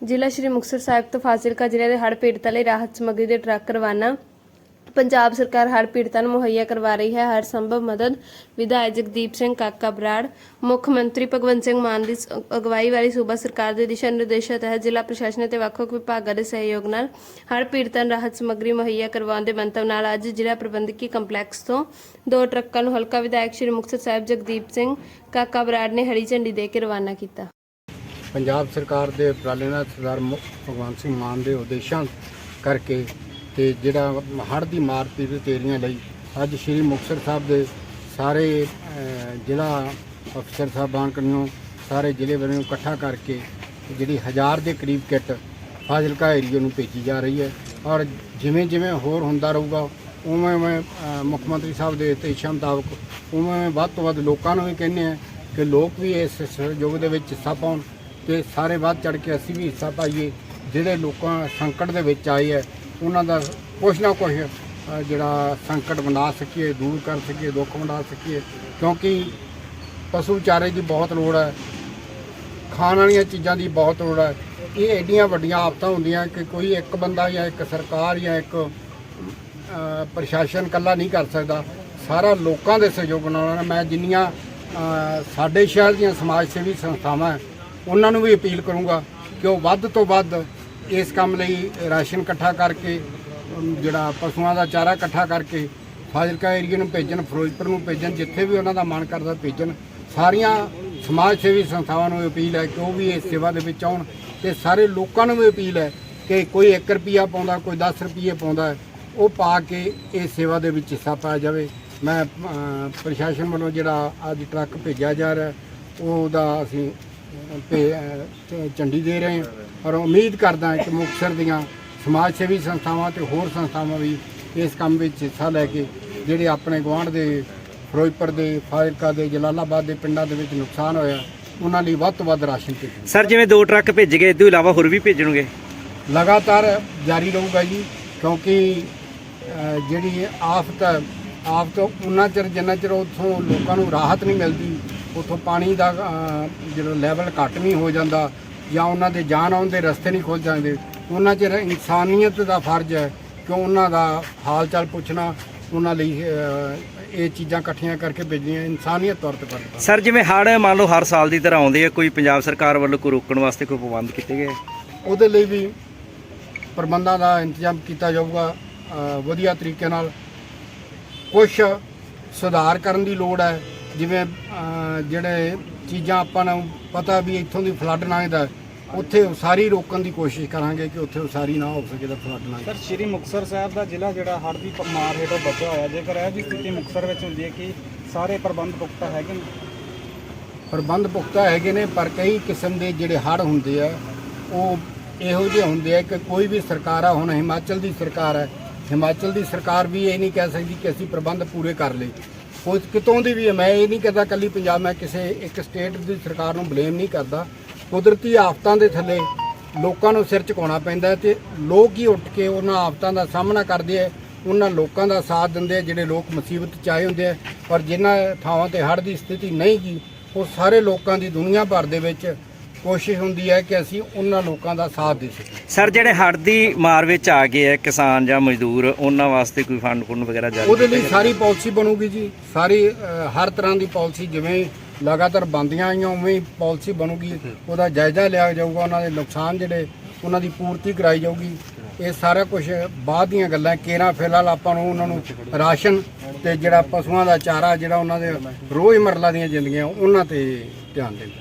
ਜ਼ਿਲ੍ਹਾ ਸ਼੍ਰੀ ਮੁਕਤਸਰ ਸਾਹਿਬ ਤੋਂ ਫਾਜ਼ਿਲਕਾ ਜ਼ਿਲ੍ਹੇ ਦੇ ਹੜ੍ਹ ਪੀੜਤਾਂ ਲਈ ਰਾਹਤ ਸਮੱਗਰੀ ਦੇ ਟਰੱਕ ਰਵਾਨਾ। ਪੰਜਾਬ ਸਰਕਾਰ ਹੜ੍ਹ ਪੀੜਤਾਂ ਨੂੰ ਮੁਹੱਈਆ ਕਰਵਾ ਰਹੀ ਹੈ। ਹਰ ਸੰਭਵ ਮਦਦ, ਵਿਧਾਇਕ ਜਗਦੀਪ ਸਿੰਘ ਕਾਕਾ ਬਰਾੜ, ਮੁੱਖ ਮੰਤਰੀ ਭਗਵੰਤ ਸਿੰਘ ਮਾਨ ਦੀ ਅਗਵਾਈ ਵਾਲੀ ਸੂਬਾ ਸਰਕਾਰ ਦੇ ਦਿਸ਼ਾ ਨਿਰਦੇਸ਼ਾਂ ਤਹਿਤ ਜ਼ਿਲ੍ਹਾ ਪ੍ਰਸ਼ਾਸਨ ਅਤੇ ਵੱਖ-ਵੱਖ ਵਿਭਾਗਾਂ ਦੇ ਸਹਿਯੋਗ ਨਾਲ ਹੜ੍ਹ ਪੀੜਤਾਂ ਨੂੰ ਰਾਹਤ ਸਮੱਗਰੀ ਮੁਹੱਈਆ ਕਰਵਾਉਣ ਦੇ ਮੰਤਵ ਨਾਲ ਅੱਜ ਜ਼ਿਲ੍ਹਾ ਪ੍ਰਬੰਧਕੀ ਕੰਪਲੈਕਸ ਤੋਂ ਦੋ ਟਰੱਕਾਂ ਨੂੰ ਹਲਕਾ ਵਿਧਾਇਕ ਸ਼੍ਰੀ ਮੁਕਤਸਰ ਸਾਹਿਬ ਜਗਦੀਪ ਸਿੰਘ, ਕਾਕਾ ਬਰਾੜ ਨੇ ਹਰੀ ਝੰਡੀ ਦੇ ਕੇ ਰਵਾਨਾ ਕੀਤਾ। ਪੰਜਾਬ ਸਰਕਾਰ ਦੇ ਉਪਰਾਲੇ ਨਾਲ ਸਰਦਾਰ ਮੁ ਭਗਵੰਤ ਸਿੰਘ ਮਾਨ ਦੇ ਉਦੇਸ਼ਾਂ ਕਰਕੇ ਤੇ ਜਿਹੜਾ ਹੜ੍ਹ ਦੀ ਮਾਰ ਪੀੜਤ ਏਰੀਆ ਲਈ ਅੱਜ ਸ੍ਰੀ ਮੁਕਤਸਰ ਸਾਹਿਬ ਦੇ ਸਾਰੇ ਅਹ, ਜ਼ਿਲ੍ਹਾ ਅਫਸਰ ਸਾਹਿਬਾਨ ਕਨੀਓ ਸਾਰੇ ਜ਼ਿਲ੍ਹੇ ਵੱਲੋਂ ਇਕੱਠਾ ਕਰਕੇ ਜਿਹੜੀ ਹਜ਼ਾਰ ਦੇ ਕਰੀਬ ਕਿੱਟ ਫਾਜ਼ਿਲਕਾ ਏਰੀਆ ਨੂੰ ਭੇਜੀ ਜਾ ਰਹੀ ਹੈ ਔਰ ਜਿਵੇਂ ਜਿਵੇਂ ਹੋਰ ਹੁੰਦਾ ਰਹੂਗਾ ਉਵੇਂ ਉਵੇਂ ਅਹ, ਮੁੱਖ ਮੰਤਰੀ ਸਾਹਿਬ ਦੇ ਉਦੇਸ਼ਾਂ ਮੁਤਾਬਕ ਉਵੇਂ ਉਵੇਂ ਵੱਧ ਤੋਂ ਵੱਧ ਲੋਕਾਂ ਨੂੰ ਵੀ ਕਹਿੰਦੇ ਆ ਕਿ ਲੋਕ ਵੀ ਇਸ ਸਹਿਯੋਗ ਦੇ ਵਿੱਚ ਹਿੱਸਾ ਪਾਉਣ। ਤੇ ਸਾਰੇ ਵੱਧ ਚੜ ਕੇ ਅਸੀਂ ਵੀ ਹਿੱਸਾ ਪਾਈਏ। ਜਿਹੜੇ ਲੋਕਾਂ ਸੰਕਟ ਦੇ ਵਿੱਚ ਆਏ ਹੈ ਉਹਨਾਂ ਦਾ ਕੁਛ ਨਾ ਕੁਛ ਅ, ਜਿਹੜਾ ਸੰਕਟ ਬਣਾ ਸਕੀਏ ਦੂਰ ਕਰ ਸਕੀਏ ਦੁੱਖ ਬਣਾ ਸਕੀਏ। ਕਿਉਂਕਿ ਪਸ਼ੂ ਚਾਰੇ ਦੀ ਬਹੁਤ ਲੋੜ ਹੈ ਖਾਣ ਵਾਲੀਆਂ ਚੀਜ਼ਾਂ ਦੀ ਬਹੁਤ ਲੋੜ ਹੈ ਇਹ ਐਡੀਆਂ ਵੱਡੀਆਂ ਆਫਤਾਂ ਹੁੰਦੀਆਂ ਕਿ ਕੋਈ ਇੱਕ ਬੰਦਾ ਜਾਂ ਇੱਕ ਸਰਕਾਰ ਜਾਂ ਇੱਕ ਅ, ਪ੍ਰਸ਼ਾਸਨ ਇਕੱਲਾ ਨਹੀਂ ਕਰ ਸਕਦਾ। ਸਾਰਾ ਲੋਕਾਂ ਦੇ ਸਹਿਯੋਗ ਨਾਲ ਮੈਂ ਜਿੰਨੀਆਂ ਅ, ਸਾਡੇ ਸ਼ਹਿਰ ਦੀਆਂ ਸਮਾਜ ਸੇਵੀ ਸੰਸਥਾਵਾਂ ਹੈ, ਉਹਨਾਂ ਨੂੰ ਵੀ ਅਪੀਲ ਕਰੂੰਗਾ ਕਿ ਉਹ ਵੱਧ ਤੋਂ ਵੱਧ ਇਸ ਕੰਮ ਲਈ ਰਾਸ਼ਨ ਇਕੱਠਾ ਕਰਕੇ ਜਿਹੜਾ ਪਸ਼ੂਆਂ ਦਾ ਚਾਰਾ ਇਕੱਠਾ ਕਰਕੇ ਫਾਜ਼ਿਲਕਾ ਏਰੀਆ ਨੂੰ ਭੇਜਣ, ਫਿਰੋਜ਼ਪੁਰ ਨੂੰ ਭੇਜਣ, ਜਿੱਥੇ ਵੀ ਉਹਨਾਂ ਦਾ ਮਨ ਕਰਦਾ ਭੇਜਣ। ਸਾਰੀਆਂ ਸਮਾਜ ਸੇਵੀ ਸੰਸਥਾਵਾਂ ਨੂੰ ਅਪੀਲ ਹੈ ਕਿ ਉਹ ਵੀ ਇਸ ਸੇਵਾ ਦੇ ਵਿੱਚ ਆਉਣ ਤੇ ਸਾਰੇ ਲੋਕਾਂ ਨੂੰ ਵੀ ਅਪੀਲ ਹੈ ਕਿ ਕੋਈ 1 ਰੁਪਿਆ ਪਾਉਂਦਾ, ਕੋਈ 10 ਰੁਪਏ ਪਾਉਂਦਾ, ਉਹ ਪਾ ਕੇ ਇਸ ਸੇਵਾ ਦੇ ਵਿੱਚ ਹਿੱਸਾ ਪਾਇਆ ਜਾਵੇ। ਮੈਂ ਪ੍ਰਸ਼ਾਸਨ ਵੱਲੋਂ ਜਿਹੜਾ ਅੱਜ ਟਰੱਕ ਭੇਜਿਆ ਜਾ ਰਿਹਾ, ਉਹਦਾ ਅਸੀਂ ਭੇ- ਅ, ਚ- ਝੰਡੀ ਦੇ ਰਹੇ ਹਾਂ ਔਰ ਉਮੀਦ ਕਰਦਾ ਹਾਂ ਕਿ ਮੁਕਤਸਰ ਦੀਆਂ ਸਮਾਜ ਸੇਵੀ ਸੰਸਥਾਵਾਂ ਤੇ ਹੋਰ ਸੰਸਥਾਵਾਂ ਵੀ ਇਸ ਕੰਮ ਵਿੱਚ ਹਿੱਸਾ ਲੈ ਕੇ ਜਿਹੜੇ ਆਪਣੇ ਗੁਆਂਢ ਦੇ ਫਿਰੋਜ਼ਪੁਰ ਦੇ ਫਾਜ਼ਿਲਕਾ ਦੇ ਜਲਾਲਾਬਾਦ ਦੇ ਪਿੰਡਾਂ ਦੇ ਵਿੱਚ ਨੁਕਸਾਨ ਹੋਇਆ ਉਹਨਾਂ ਲਈ ਵੱਧ ਤੋਂ ਵੱਧ ਰਾਸ਼ਨ ਭੇਜਣ। ਸਰ ਜਿਵੇਂ ਦੋ ਟਰੱਕ ਭੇਜ ਗਏ ਇਸ ਤੋਂ ਇਲਾਵਾ ਹੋਰ ਵੀ ਭੇਜਣਗੇ? ਲਗਾਤਾਰ ਜਾਰੀ ਰਹੂਗਾ ਜੀ ਕਿਉਂਕਿ ਅ, ਜਿਹੜੀ ਆਫਤ ਹੈ, ਆਫਤ ਉਹਨਾਂ ਚਿਰ ਜਿੰਨਾ ਚਿਰ ਉੱਥੋਂ ਲੋਕਾਂ ਨੂੰ ਰਾਹਤ ਨਹੀਂ ਮਿਲਦੀ ਉੱਥੋਂ ਪਾਣੀ ਦਾ ਜਿਹੜਾ ਲੈਵਲ ਘੱਟ ਨਹੀਂ ਹੋ ਜਾਂਦਾ ਜਾਂ ਉਹਨਾਂ ਦੇ ਜਾਨ ਆਉਣ ਦੇ ਰਸਤੇ ਨਹੀਂ ਖੁੱਲ ਜਾਂਦੇ ਉਹਨਾਂ ਚਿਰ ਇਨਸਾਨੀਅਤ ਦਾ ਫਰਜ਼ ਹੈ ਕਿ ਉਹਨਾਂ ਦਾ ਹਾਲ ਚਾਲ ਪੁੱਛਣਾ ਉਹਨਾਂ ਲਈ ਇਹ ਚੀਜ਼ਾਂ ਇਕੱਠੀਆਂ ਕਰਕੇ ਭੇਜਣੀਆਂ ਇਨਸਾਨੀਅਤ ਤੌਰ ਤੇ ਫਰਜ਼ ਸਰ ਜਿਵੇਂ ਹੜ੍ਹ ਮੰਨ ਲਓ ਹਰ ਸਾਲ ਦੀ ਤਰ੍ਹਾਂ ਆਉਂਦੇ ਆ ਕੋਈ ਪੰਜਾਬ ਸਰਕਾਰ ਵੱਲੋਂ ਕੋਈ ਰੋਕਣ ਵਾਸਤੇ ਕੋਈ ਪ੍ਰਬੰਧ ਕੀਤੇ ਗਏ? ਉਹਦੇ ਲਈ ਵੀ ਪ੍ਰਬੰਧਾਂ ਦਾ ਇੰਤਜ਼ਾਮ ਕੀਤਾ ਜਾਊਗਾ ਵਧੀਆ ਤਰੀਕੇ ਨਾਲ। ਕੁਝ ਸੁਧਾਰ ਕਰਨ ਦੀ ਲੋੜ ਹੈ ਜਿਵੇਂ ਜਿਹੜੇ ਚੀਜ਼ਾਂ ਆਪਾਂ ਨੂੰ ਪਤਾ ਵੀ ਇੱਥੋਂ ਦੀ ਫਲੱਡ ਲੰਘਦਾ ਉੱਥੇ ਉਸਾਰੀ ਰੋਕਣ ਦੀ ਕੋਸ਼ਿਸ਼ ਕਰਾਂਗੇ ਕਿ ਉੱਥੇ ਉਸਾਰੀ ਨਾ ਹੋ ਸਕੇ ਤਾਂ ਫਲੱਡ ਲੰਘ ਸਰ ਸ਼੍ਰੀ ਮੁਕਤਸਰ ਸਾਹਿਬ ਦਾ ਜ਼ਿਲ੍ਹਾ ਜਿਹੜਾ ਹੜ੍ਹ ਦੀ ਮਾਰ ਹੇਠੋਂ ਬਚਿਆ ਹੋਇਆ ਜੇਕਰ ਇਹ ਜੀ ਸਥਿਤੀ ਮੁਕਤਸਰ ਵਿੱਚ ਹੁੰਦੀ ਹੈ ਕਿ ਸਾਰੇ ਪ੍ਰਬੰਧ ਪੁਖਤਾ ਹੈਗੇ ਨੇ? ਪ੍ਰਬੰਧ ਪੁਖਤਾ ਹੈਗੇ ਨੇ ਪਰ ਕਈ ਕਿਸਮ ਦੇ ਜਿਹੜੇ ਹੜ੍ਹ ਹੁੰਦੇ ਆ ਉਹ ਇਹੋ ਜਿਹੇ ਹੁੰਦੇ ਆ ਕਿ ਕੋਈ ਵੀ ਸਰਕਾਰ ਆ ਹੁਣ ਹਿਮਾਚਲ ਦੀ ਸਰਕਾਰ ਹੈ ਹਿਮਾਚਲ ਦੀ ਸਰਕਾਰ ਵੀ ਇਹ ਨਹੀਂ ਕਹਿ ਸਕਦੀ ਕਿ ਅਸੀਂ ਪ੍ਰਬੰਧ ਪੂਰੇ ਕਰ ਲਏ। ਕੋਈ ਕਿਤੋਂ ਦੀ ਵੀ ਹੈ, ਮੈਂ ਇਹ ਨਹੀਂ ਕਰਦਾ ਕੱਲੀ ਪੰਜਾਬ, ਮੈਂ ਕਿਸੇ ਇੱਕ ਸਟੇਟ ਦੀ ਸਰਕਾਰ ਨੂੰ ਬਲੇਮ ਨਹੀਂ ਕਰਦਾ। ਕੁਦਰਤੀ ਆਫਤਾਂ ਦੇ ਥੱਲੇ ਲੋਕਾਂ ਨੂੰ ਸਿਰ ਝੁਕਾਉਣਾ ਪੈਂਦਾ ਹੈ ਤੇ ਲੋਕ ਹੀ ਉੱਠ ਕੇ ਉਹਨਾਂ ਆਫਤਾਂ ਦਾ ਸਾਹਮਣਾ ਕਰਦੇ ਆ ਉਹਨਾਂ ਲੋਕਾਂ ਦਾ ਸਾਥ ਦਿੰਦੇ ਆ ਜਿਹੜੇ ਲੋਕ ਮੁਸੀਬਤ ਚ ਆਏ ਹੁੰਦੇ ਆ ਪਰ ਜਿਨ੍ਹਾਂ ਥਾਵਾਂ ਤੇ ਹੜ੍ਹ ਦੀ ਸਥਿਤੀ ਨਹੀਂ ਗੀ ਉਹ ਸਾਰੇ ਲੋਕਾਂ ਦੀ ਦੁਨੀਆ ਭਰ ਦੇ ਵਿੱਚ ਕੋਸ਼ਿਸ਼ ਹੁੰਦੀ ਹੈ ਕਿ ਅਸੀਂ ਉਹਨਾਂ ਲੋਕਾਂ ਦਾ ਸਾਥ ਦੇ ਸਕੀਏ। ਸਰ ਜਿਹੜੇ ਹੜ੍ਹ ਦੀ ਮਾਰ ਵਿੱਚ ਆ ਗਏ ਆ ਕਿਸਾਨ ਜਾਂ ਮਜ਼ਦੂਰ ਉਹਨਾਂ ਵਾਸਤੇ ਕੋਈ ਫੰਡ ਫੁੰਡ ਵਗੈਰਾ ਜਾਰੀ ਉਹਦੇ ਲਈ ਸਾਰੀ ਪਾਲਿਸੀ ਬਣੂਗੀ ਜੀ। ਸਾਰੀ ਅ, ਹਰ ਤਰ੍ਹਾਂ ਦੀ ਪਾਲਿਸੀ ਜਿਵੇਂ ਲਗਾਤਾਰ ਬੰਦੀਆਂ ਆਈਆਂ ਉਵੇਂ ਹੀ ਪਾਲਿਸੀ ਬਣੂਗੀ। ਉਹਦਾ ਜਾਇਜ਼ਾ ਲਿਆ ਜਾਊਗਾ ਉਹਨਾਂ ਦੇ ਨੁਕਸਾਨ ਜਿਹੜੇ ਉਹਨਾਂ ਦੀ ਪੂਰਤੀ ਕਰਾਈ ਜਾਊਗੀ। ਇਹ ਸਾਰਾ ਕੁਝ ਬਾਅਦ ਦੀਆਂ ਗੱਲਾਂ ਕੇਰਾ ਫਿਲਹਾਲ ਆਪਾਂ ਨੂੰ ਉਹਨਾਂ ਨੂੰ ਰਾਸ਼ਨ ਤੇ ਜਿਹੜਾ ਪਸ਼ੂਆਂ ਦਾ ਚਾਰਾ ਜਿਹੜਾ ਉਹਨਾਂ ਦੇ ਰੋਜ਼ਮਰਲਾ ਦੀਆਂ ਜ਼ਿੰਦਗੀਆਂ ਉਹਨਾਂ ਤੇ ਧਿਆਨ ਦੇਣਾ।